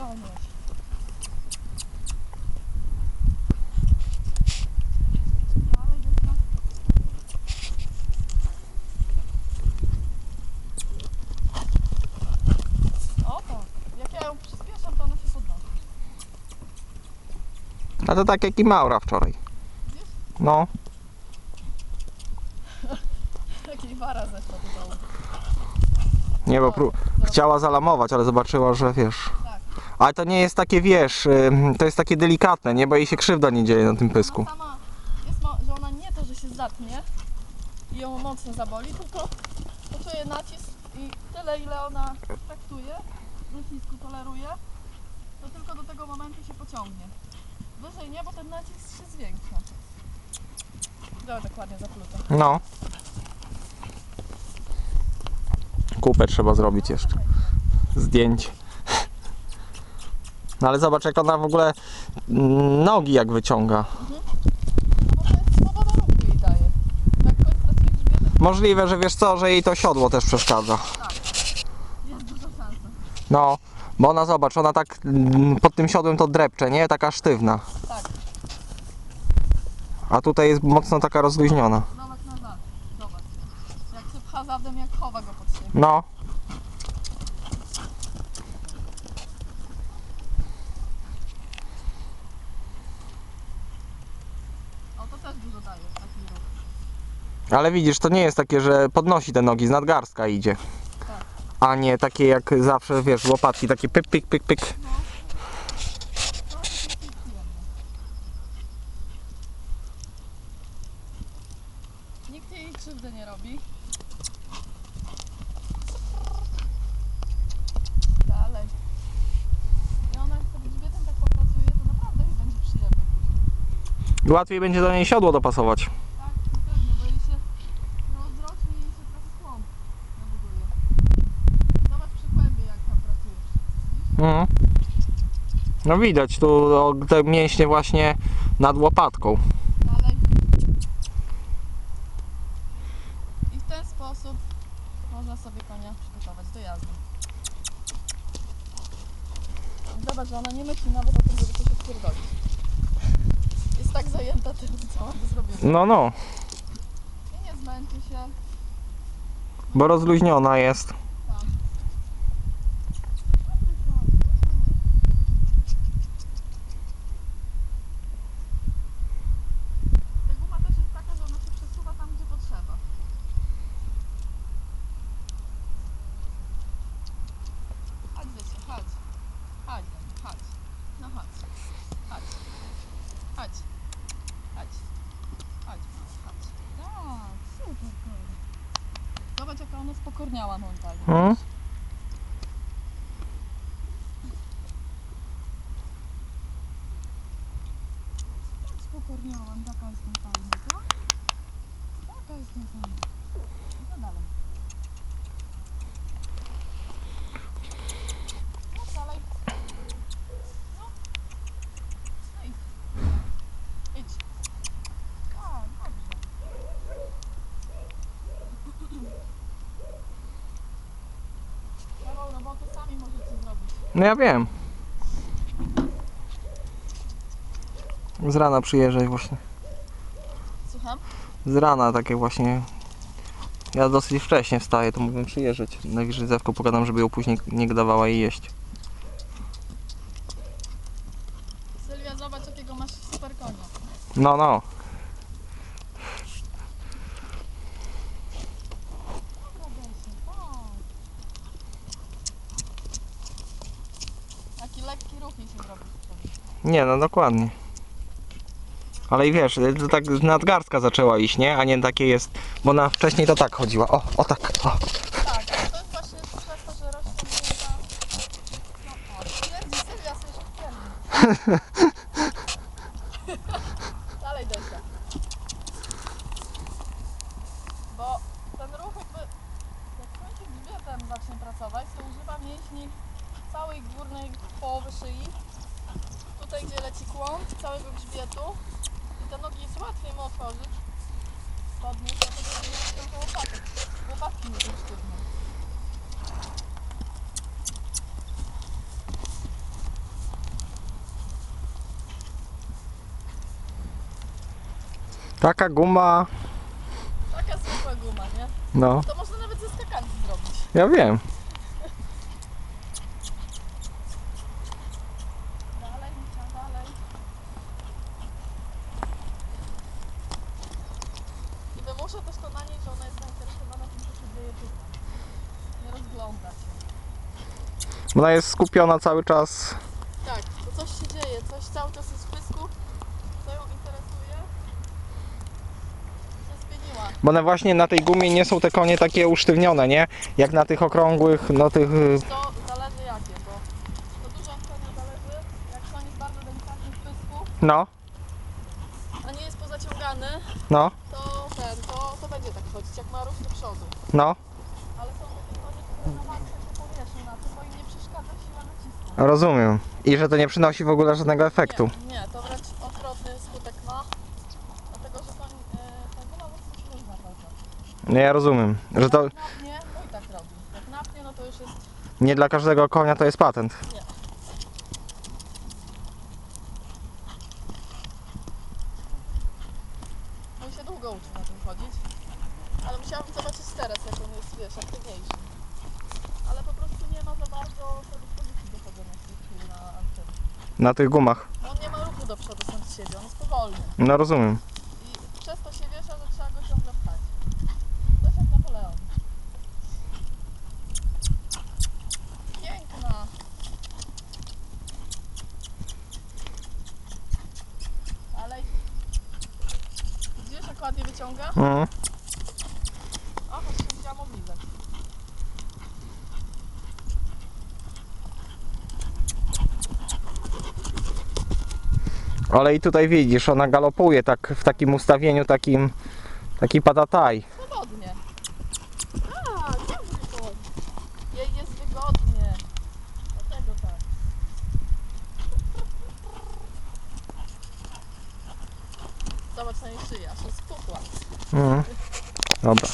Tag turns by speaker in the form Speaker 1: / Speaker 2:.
Speaker 1: Ciągniesz. Dalej, Gosia. O. Jak ja ją przyspieszam, to ona się podnosi.
Speaker 2: A to tak jak i Maura wczoraj. No,
Speaker 1: Takiej wara zeszła do dołu.
Speaker 2: nie, bo pró- chciała zalamować, ale zobaczyła, że wiesz.
Speaker 1: Tak.
Speaker 2: Ale to nie jest takie, wiesz, to jest takie delikatne, nie? Bo jej się krzywda nie dzieje na tym pysku.
Speaker 1: Ona sama jest, że ona nie to, że się zatnie i ją mocno zaboli, tylko poczuje nacisk i tyle, ile ona traktuje, nacisku toleruje, to tylko do tego momentu się pociągnie. Wyżej nie, bo ten nacisk się zwiększa. Dobra, dokładnie zaplutę.
Speaker 2: No. Kupę trzeba zrobić jeszcze. Zdjęć. No ale zobacz jak ona w ogóle mm, nogi jak wyciąga.
Speaker 1: No
Speaker 2: Możliwe, że wiesz co, że jej to siodło też przeszkadza. No, bo ona zobacz, ona tak mm, pod tym siodłem to drepcze, nie? Taka sztywna.
Speaker 1: Tak,
Speaker 2: A tutaj jest mocno taka rozluźniona.
Speaker 1: zobacz na zad. Zobacz. Jak się pcha zadem, jak chowa go pod siebie.
Speaker 2: No,
Speaker 1: O, to też dużo daje taki ruch.
Speaker 2: ale widzisz, to nie jest takie, że podnosi te nogi, z nadgarstka idzie.
Speaker 1: Tak.
Speaker 2: A nie takie jak zawsze, wiesz, łopatki, takie pyk, pyk, pyk, pyk.
Speaker 1: Nikt jej krzywdy nie robi. Dalej. I ona jak pod grzbietem tak popracuje, to naprawdę jej będzie przyjemnie.
Speaker 2: I łatwiej będzie do niej siodło dopasować.
Speaker 1: Tak, bo się rozrośnie i się. Zobacz przy kłębie jak tam pracuje. Widzisz?
Speaker 2: Mhm. No widać tu te mięśnie właśnie nad łopatką.
Speaker 1: Dalej. I w ten sposób można sobie konia przygotować do jazdy. Zobacz, że ona nie myśli nawet o tym, żeby coś odpierdolić. Jest tak zajęta tym, co ma do zrobienia.
Speaker 2: No, no,
Speaker 1: I nie zmęczy się.
Speaker 2: bo rozluźniona jest.
Speaker 1: Tam. Ta guma też jest taka, że ona się przesuwa tam, gdzie potrzeba. Chodź, Zysiu, chodź. Chodź, Daniel, chodź. No chodź. Chodź. Chodź. Chodź. Chodź, mała, chodź. Tak, super. koń. Zobacz, spokorniała mentalnie.
Speaker 2: Mhm.
Speaker 1: Tak spokorniałam, taka jestem fajna, co? Taka jestem fajna. I co dalej? No dalej. No. No idź. Idź. Tak, dobrze. Paweł, no bo to sami możecie zrobić.
Speaker 2: No ja wiem. Z rana przyjeżdżaj właśnie.
Speaker 1: Słucham?
Speaker 2: Z rana takie właśnie. Ja dosyć wcześnie wstaję, to mówię przyjeżdżać. Najwyżej zewko pogadam, żeby ją później nie dawała jej jeść.
Speaker 1: Sylwia, zobacz jakiego masz super konia.
Speaker 2: No, no.
Speaker 1: Taki lekki ruch jej się zrobi.
Speaker 2: Nie, no dokładnie. Ale i wiesz, to tak nadgarstka zaczęła iść, nie? A nie takie jest, bo ona wcześniej to tak chodziła. O, o tak, o.
Speaker 1: Tak, to jest właśnie że rośnie. No. Dalej Desia. Bo ten ruch jakby... Jak kończy grzbietem zacznie pracować, to używa mięśni całej górnej połowy szyi tutaj, gdzie leci kłąb całego grzbietu i te nogi jest łatwiej mu otworzyć, podnieść, dlatego że nie jest tylko łopatek. Łopatki nie są sztywne.
Speaker 2: Taka guma,
Speaker 1: Taka zwykła guma, nie?
Speaker 2: no,
Speaker 1: To można nawet ze skakanki zrobić.
Speaker 2: ja wiem.
Speaker 1: I wymuszę też to na niej, że ona jest zainteresowana tym, co się dzieje tutaj. Nie rozgląda się.
Speaker 2: Ona jest skupiona cały czas.
Speaker 1: Tak, to coś się dzieje, coś cały czas jest w pysku, co ją interesuje. Się zmieniła.
Speaker 2: Bo one właśnie na tej gumie nie są te konie takie usztywnione, nie? Jak na tych okrągłych, no tych... y,
Speaker 1: To zależy jakie, bo to dużo od konia zależy. Jak koń jest bardzo delikatny w pysku,
Speaker 2: No,
Speaker 1: a nie jest pozaciągany,
Speaker 2: no,
Speaker 1: będzie tak chodzić, jak ma ruch do przodu.
Speaker 2: no,
Speaker 1: Ale są takie konie, które na walce się powieszą na tym, bo im nie przeszkadza siła nacisku.
Speaker 2: rozumiem. I że to nie przynosi w ogóle żadnego efektu.
Speaker 1: Nie, nie, to wręcz odwrotny skutek ma. Dlatego, że koń, e, ta guma mocno się różna bardzo.
Speaker 2: Nie, ja rozumiem, że to
Speaker 1: Jak napnie, no i tak robi. Jak napnie, no to już jest
Speaker 2: nie dla każdego konia to jest patent.
Speaker 1: No i się długo uczy na tym chodzić. Ale musiałabym zobaczyć teraz, jak on jest, wiesz, aktywniejszy. Ale po prostu nie ma za bardzo predyspozycji do chodzenia w tej chwili na antenie.
Speaker 2: Na tych gumach.
Speaker 1: No on nie ma ruchu do przodu sam z siebie, on jest powolny.
Speaker 2: No rozumiem.
Speaker 1: I przez to się wiesza, że trzeba go ciągle pchać. To jest jak Napoleon. Piękna. Dalej. Widzisz, jak ładnie wyciąga?
Speaker 2: Mhm.
Speaker 1: O, choć się widziałam obliżać.
Speaker 2: Ale i tutaj widzisz, ona galopuje tak w takim ustawieniu, takim, taki patataj.
Speaker 1: Swobodnie. Tak, dobry koń. Jej jest wygodnie. Dlatego tak. Zobacz na jej szyję, aż jest pukła.
Speaker 2: Mhm. Dobra.